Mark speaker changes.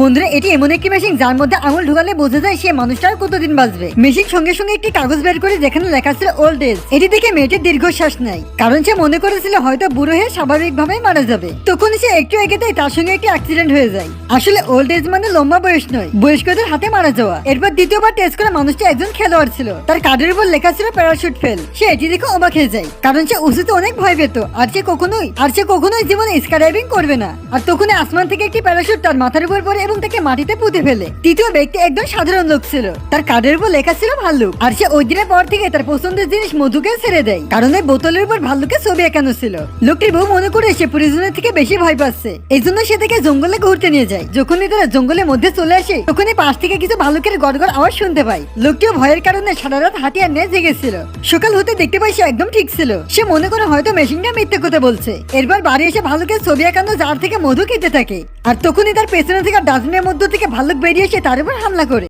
Speaker 1: বন্ধুরা, এটি এমন একটি মেশিন যার মধ্যে আঙুল ঢুকালে বোঝা যায় সে মানুষটা কতদিন বাঁচবে। মেশিন সঙ্গে সঙ্গে একটি কাগজ বের করে যেখানে লেখা ছিল ওল্ড এজ এটি দেখে মেয়েটির দীর্ঘশ্বাস নেয়, কারণ সে মনে করেছিল হয়তো বুড়ো হয়ে স্বাভাবিকভাবে মারা যাবে। তখন সে একটু এগেতেই তার সঙ্গে একটি অ্যাক্সিডেন্ট হয়ে যায়। আসলে ওল্ড এজ মানে লম্বা বয়স নয়, বয়স্কদের হাতে মারা যাওয়া। এরপর দ্বিতীয়বার টেস্ট করে মানুষটি একজন খেলোয়াড় ছিল। তার কার্ডের উপর লেখা ছিল প্যারাশুট ফেল সে এটি দেখে অবাক হয়ে যায়, কারণ সে উঁচুতে অনেক ভয় পেত, আর সে কখনোই, আর সে কখনোই জীবনে স্কাইডাইভিং করবে না। আর তখনই আসমান থেকে একটি প্যারাশুট তার মাথার উপর পড়ে এবং তাকে মাটিতে পুঁতে ফেলে। তৃতীয় ব্যক্তি একদম সাধারণ লোক ছিল। তার কার্ডের উপর লেখা ছিল ভাল্লুক। আর সে ওই দিনের পর থেকে তার পছন্দের জিনিস মধুকে ছেড়ে দেয়। কারণ এই বোতলের উপর ভাল্লুকের ছবি একানো ছিল। লোকটির বউ মনে করে সে পরিজনের থেকে বেশি ভয় পাচ্ছে। এই জন্য সে তাকে জঙ্গলে ঘুরতে নিয়ে যায়। যখনই তারা জঙ্গলের মধ্যে চলে আসে, তখনই পাশ থেকে কিছু ভালুকের গড়গড় আওয়াজ শুনতে পায়। লোকটিও ভয়ের কারণে সারা রাত হাতিয়ার নিয়ে জেগেছিল। সকাল হতে দেখতে পাই সে একদম ঠিক ছিল। সে মনে করে হয়তো মেশিনটা মিথ্যে কথা বলছে। এরপর বাড়ি এসে ভালুকের ছবি একানো যার থেকে মধু খেতে থাকে। আর তখনই তার পেছনে থেকে ডাস্টবিনের মধ্য থেকে ভালুক বেরিয়ে এসে তার উপর হামলা করে।